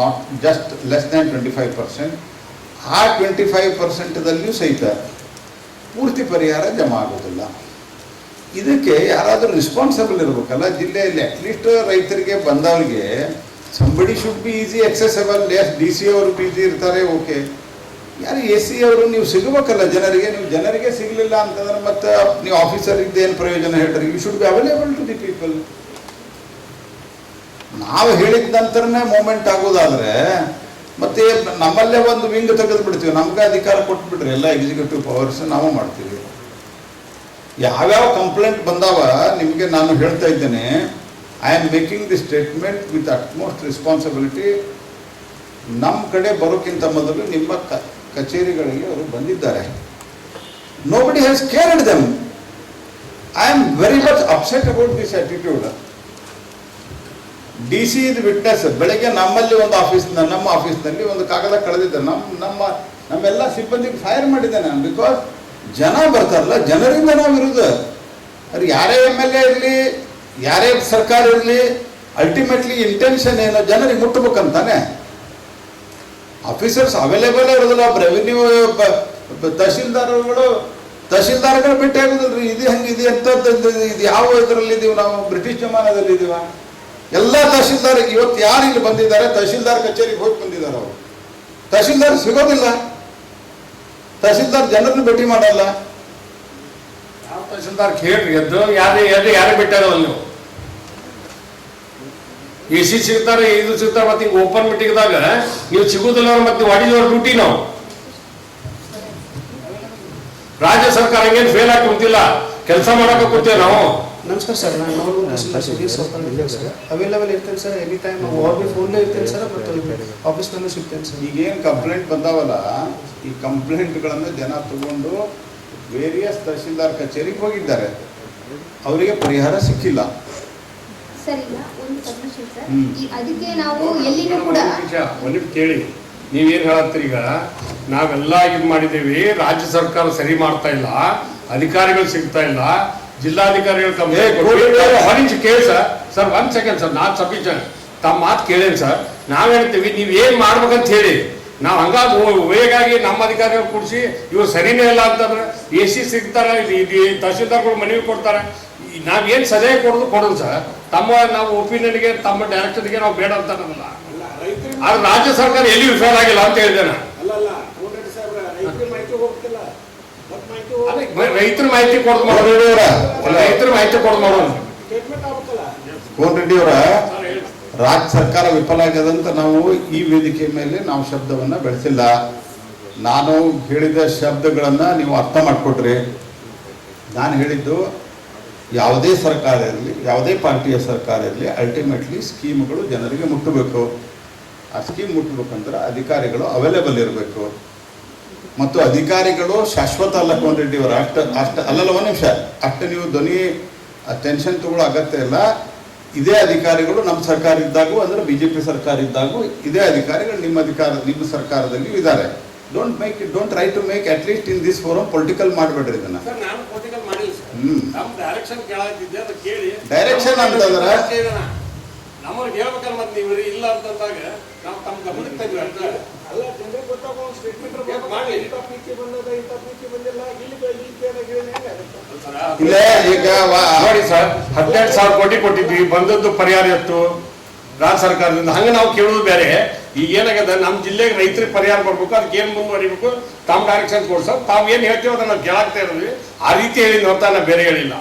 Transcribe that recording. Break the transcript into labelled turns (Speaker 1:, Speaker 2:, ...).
Speaker 1: Not just less than twenty five percent ಆ twenty five ಪರ್ಸೆಂಟದಲ್ಲಿಯೂ ಸಹಿತ ಪೂರ್ತಿ ಪರಿಹಾರ ಜಮಾ ಆಗೋದಿಲ್ಲ. ಇದಕ್ಕೆ ಯಾರಾದರೂ ರಿಸ್ಪಾನ್ಸಿಬಲ್ ಇರಬೇಕಲ್ಲ, ಜಿಲ್ಲೆಯಲ್ಲಿ ಅಟ್ಲೀಸ್ಟ್ ರೈತರಿಗೆ, ಬಂದವರಿಗೆ somebody should be easy accessible as D C ಅವರು ಬಿಸಿ ಇರ್ತಾರೆ ಓಕೆ ಯಾರು ಎ ಸಿ ಅವರು ನೀವು ಸಿಗಬೇಕಲ್ಲ ಜನರಿಗೆ, ನೀವು ಜನರಿಗೆ ಸಿಗಲಿಲ್ಲ ಅಂತಂದ್ರೆ ಮತ್ತೆ ನೀವು ಆಫೀಸರ್ ಇದ್ದೇನು ಪ್ರಯೋಜನ ಹೇಳ್ರಿ you should be available to the people ನಾವು ಹೇಳಿದ ನಂತರನೇ ಮೂಮೆಂಟ್ ಆಗೋದಾದ್ರೆ, ಮತ್ತೆ ನಮ್ಮಲ್ಲೇ ಒಂದು ವಿಂಗ್ ತೆಗೆದು ಬಿಡ್ತೀವಿ ನಮ್ಗೆ ಅಧಿಕಾರ ಕೊಟ್ಬಿಟ್ರಿ ಎಲ್ಲ ಎಕ್ಸಿಕ್ಯೂಟಿವ್ ಪವರ್ಸ್ ನಾವು ಮಾಡ್ತೀವಿ. ಯಾವ್ಯಾವ ಕಂಪ್ಲೇಂಟ್ ಬಂದಾವ, ನಿಮಗೆ ನಾನು ಹೇಳ್ತಾ ಇದ್ದೇನೆ. I am making the statement with utmost responsibility ನಮ್ಮ ಕಡೆ ಬರೋಕ್ಕಿಂತ ಮೊದಲು ನಿಮ್ಮ ಕ, ಕಚೇರಿಗಳಿಗೆ ಅವರು ಬಂದಿದ್ದಾರೆ. Nobody has cared them I am very much upset about this attitude D C ಇದು ವಿಟ್ನೆಸ್ ಬೆಳಗ್ಗೆ ನಮ್ಮಲ್ಲಿ ಒಂದು ಆಫೀಸ್ ನಮ್ಮ ಆಫೀಸ್ನಲ್ಲಿ ಒಂದು ಕಾಗದ ಕಳೆದಿದ್ದೆ ನಮ್ಮ ನಮ್ಮ ನಮ್ಮೆಲ್ಲ ಸಿಬ್ಬಂದಿಗೆ ಫೈರ್ ಮಾಡಿದ್ದೆ ನಾನು. ಬಿಕಾಸ್ ಜನ ಬರ್ತಾರಲ್ಲ, ಜನರಿಂದ ನಾವು ಇರೋದು ಅವ್ರು ಯಾರೇ ಎಂ ಎಲ್ ಎ ಇರಲಿ, ಯಾರೇ ಸರ್ಕಾರ ಇರಲಿ ಅಲ್ಟಿಮೇಟ್ಲಿ ಇಂಟೆನ್ಷನ್ ಏನು? ಜನರಿಗೆ ಮುಟ್ಟಬೇಕಂತಾನೆ. ಆಫೀಸರ್ಸ್ ಅವೈಲೇಬಲ್ ಇರೋದಿಲ್ಲ. ರೆವಿನ್ಯೂ ತಹಶೀಲ್ದಾರ್ಗಳು ತಹಶೀಲ್ದಾರ್ಗಳು ಭೇಟಿ ಆಗೋದಿಲ್ಲ ರೀ ಇದು ಎಂಥದ್ದು ಇದು ಯಾವ ಇದರಲ್ಲಿ ಇದೀವಿ ನಾವು? ಬ್ರಿಟಿಷ್ ಜಮಾನದಲ್ಲಿ ಇದೀವ ಎಲ್ಲ ತಹಶೀಲ್ದಾರ್ ಇವತ್ತು ಯಾರು ಇಲ್ಲಿ ಬಂದಿದ್ದಾರೆ? ತಹಶೀಲ್ದಾರ್ ಕಚೇರಿಗೆ ಹೋಗಿ ಬಂದಿದ್ದಾರೆ ಅವರು. ತಹಶೀಲ್ದಾರ್ ಸಿಗೋದಿಲ್ಲ. ತಹಶೀಲ್ದಾರ್ ಜನರನ್ನು ಭೇಟಿ ಮಾಡಲ್ಲ.
Speaker 2: ತಹಶೀಲ್ದಾರ್ ಕೇಳ್ರಿ, ಎದ್ದು ಯಾರು ಎದ್ದು ಯಾರು ಬಿಟ್ಟಾರಲ್ಲ ನೀವು. ಎ ಸಿ ಸಿಗ್ತಾರೆ ಇದು ಸಿಗ್ತಾರೆ, ಮತ್ತೆ ಹಿಂಗೆ ಓಪನ್ ಮೀಟಿಂಗ್ದಾಗ ನೀವು ಸಿಗುದಿಲ್ಲ ಮತ್ತೆ ವಾಡಿದವ್ರ ಡ್ಯೂಟಿ ನಾವು. ರಾಜ್ಯ ಸರ್ಕಾರ ಹಂಗೇನು ಫೇಲ್ ಆಗಿ ಕುಂತಿಲ್ಲ. ಕೆಲಸ ಮಾಡಕ್ಕೆ ಕೂತೇವೆ ನಾವು.
Speaker 3: ನಮಸ್ಕಾರ ಸರ್ ನಾನು ನೋಡು ಸುಧೀರ್ ಸೋಪನ್ ಇದ್ದೇನೆ ಸರ್ ಅವೈಲೇಬಲ್ ಇರ್ತೇನೆ ಸರ್ ಎನಿ ಟೈಮ್ ಆಫೀಸ್ ಫೋನ್ಲೇ ಇರ್ತೇನೆ ಸರ್ ಮತ್ತು ಆಫೀಸ್ನಲ್ಲೂ ಸಿಗ್ತೇನೆ ಸರ್.
Speaker 1: ಈಗೇನು ಕಂಪ್ಲೇಂಟ್ ಬಂದಾವಲ್ಲ ಈ ಕಂಪ್ಲೇಂಟ್ಗಳನ್ನು ಜನ ತಗೊಂಡು ವೇರಿಯಸ್ ತಹಶೀಲ್ದಾರ್ ಕಚೇರಿಗೆ ಹೋಗಿದ್ದಾರೆ. ಅವರಿಗೆ ಪರಿಹಾರ ಸಿಕ್ಕಿಲ್ಲ.
Speaker 4: ಅದಕ್ಕೆ ನಾವು ಎಲ್ಲಿನೂ ಕೂಡ
Speaker 2: ಒಂದು ಕೇಳಿ. ನೀವೇನ್ ಹೇಳತ್ತೀರಿ ಈಗ? ನಾವೆಲ್ಲ ಇದು ಮಾಡಿದ್ದೀವಿ ರಾಜ್ಯ ಸರ್ಕಾರ ಸರಿ ಮಾಡ್ತಾ ಇಲ್ಲ ಅಧಿಕಾರಿಗಳು ಸಿಗ್ತಾ ಇಲ್ಲ. ಜಿಲ್ಲಾಧಿಕಾರಿಗಳು
Speaker 1: ಕೊಡಿ.
Speaker 2: ಕೇಳಿ ಸರ್. ಸರ್ ಒಂದ್ ಸೆಕೆಂಡ್ ಸರ್. ನಾಟ್ ಸಫಿಷಿಯಂಟ್ ತಮ್ಮ ಮಾತು ಕೇಳೇನ್ ಸರ್. ನಾವ್ ಹೇಳ್ತೀವಿ ನೀವ್ ಏನ್ ಮಾಡ್ಬೇಕಂತ ಹೇಳಿ. ನಾವು ಹಂಗಾಗಿ ವೇಗಾಗಿ ನಮ್ಮ ಅಧಿಕಾರಿಗಳು ಕೂಡಿಸಿ ಇವ್ರು ಸರಿನೇ ಇಲ್ಲ ಅಂತಂದ್ರೆ ಎ ಸಿ ಸಿಗ್ತಾರ ಇದು ತಹಶೀಲ್ದಾರ್ಗಳು ಮನವಿ ಕೊಡ್ತಾರೆ. ನಾವು ನಾವ್ ಏನ್ ಸಲಹೆ ಕೊಡೋದು ಕೊಡೋದು ಸರ್. ತಮ್ಮ ನಾವು ಒಪಿನಿಯನ್ಗೆ ತಮ್ಮ ಡೈರೆಕ್ಷನ್ಗೆ ನಾವು ಬೇಡ ಅಂತ ಆದ್ರೆ ರಾಜ್ಯ ಸರ್ಕಾರ ಎಲ್ಲಿ ವಿಫಲ ಆಗಿಲ್ಲ ಅಂತ ಹೇಳಿದೆ ನಾನು. ರೈತರ ಮಾಹಿತಿ ಕೊಡೋದು ಮಾಡೋಣ ರೈತರ ಮಾಹಿತಿ ಕೊಡ್ದು
Speaker 1: ಮಾಡೋಣ ಅವರ, ರಾಜ್ಯ ಸರ್ಕಾರ ವಿಫಲ ಆಗ್ಯದಂತ ನಾವು ಈ ವೇದಿಕೆ ಮೇಲೆ ನಾವು ಶಬ್ದವನ್ನ ಬೆಳೆಸಿಲ್ಲ. ನಾನು ಹೇಳಿದ ಶಬ್ದಗಳನ್ನ ನೀವು ಅರ್ಥ ಮಾಡಿಕೊಟ್ರಿ. ನಾನು ಹೇಳಿದ್ದು ಯಾವುದೇ ಸರ್ಕಾರ ಇರಲಿ, ಯಾವುದೇ ಪಾರ್ಟಿಯ ಸರ್ಕಾರ ಇರಲಿ ಅಲ್ಟಿಮೇಟ್ಲಿ ಸ್ಕೀಮ್ಗಳು ಜನರಿಗೆ ಮುಟ್ಟಬೇಕು. ಆ ಸ್ಕೀಮ್ ಮುಟ್ಟಬೇಕಂದ್ರೆ ಅಧಿಕಾರಿಗಳು ಅವೈಲೇಬಲ್ ಇರಬೇಕು. ಮತ್ತು ಅಧಿಕಾರಿಗಳು ಶಾಶ್ವತ ಅಲ್ಲ ಕೋನ್ ರೆಡ್ಡಿ ಅವರು ಅಷ್ಟು ಅಷ್ಟು ಅಲ್ಲಲ್ಲ ಒಂದು ನಿಮಿಷ. ಅಷ್ಟು ನೀವು ಧ್ವನಿ ಟೆನ್ಷನ್ ತಗೊಳ್ಳೋ ಅಗತ್ಯ ಇಲ್ಲ. ಇದೇ ಅಧಿಕಾರಿಗಳು ನಮ್ಮ ಸರ್ಕಾರ ಇದ್ದಾಗೂ ಅಂದ್ರೆ ಬಿಜೆಪಿ ಸರ್ಕಾರ ಇದ್ದಾಗೂ ಇದೇ ಅಧಿಕಾರಿಗಳು ನಿಮ್ಮ ಅಧಿಕಾರ ನಿಮ್ಮ ಸರ್ಕಾರದಲ್ಲಿ ಇದ್ದಾರೆ. Don't make don't try to make at least in this forum political ಮಾಡಬೇಡ್ರಿ ಇದನ್ನ.
Speaker 2: ಸರ್ ನಾನು ಪೊಲಿಟಿಕಲ್ ಮಾಡಿಲ್ಲ ಸರ್. ನಮ್ಮ ಡೈರೆಕ್ಷನ್
Speaker 1: ಅಂತಂದ್ರೆ?
Speaker 2: ನಮಗೆ ಹೇಳ್ಬೇಕಲ್ಲ ಮತ್ತೆ ನೀವು ಇಲ್ಲ ಅಂತಂದಾಗ ನಾವು ತಮ್ಮ ಗಮನಕ್ಕೆ ತಂದ್ವಿ ಅಂತ.
Speaker 5: ಅಲ್ಲ ಜನರಿಗೆ ಇಲ್ಲಿ
Speaker 1: ಈಗ
Speaker 2: ಸರ್, ಹದಿನೆಂಟು ಸಾವಿರ ಕೋಟಿ ಕೊಟ್ಟಿದ್ವಿ, ಬಂದದ್ದು ಪರಿಹಾರ ಇತ್ತು, ರಾಜ್ಯ ಸರ್ಕಾರದಿಂದ. ಹಂಗೆ ನಾವು ಕೇಳೋದು ಬೇರೆ. ಈಗ ಏನಾಗದ ನಮ್ಮ ಜಿಲ್ಲೆಗೆ ರೈತರಿಗೆ ಪರಿಹಾರ ಕೊಡ್ಬೇಕು, ಅದಕ್ಕೆ ಏನು ಮುಂದುವರಿಬೇಕು ತಮ್ಮ ಡೈರೆಕ್ಷನ್ ಕೊಡ್ಸೋ ತಾವು ಏನು ಹೇಳ್ತೀವೋ ಅದನ್ನ ನಾವು ಕೇಳಾಗ್ತಾ ಇರೋದ್ವಿ ಆ ರೀತಿ ಹೇಳಿದ್ವಿ ಅಂತ ನಾನು ಬೇರೆ ಹೇಳಿಲ್ಲ.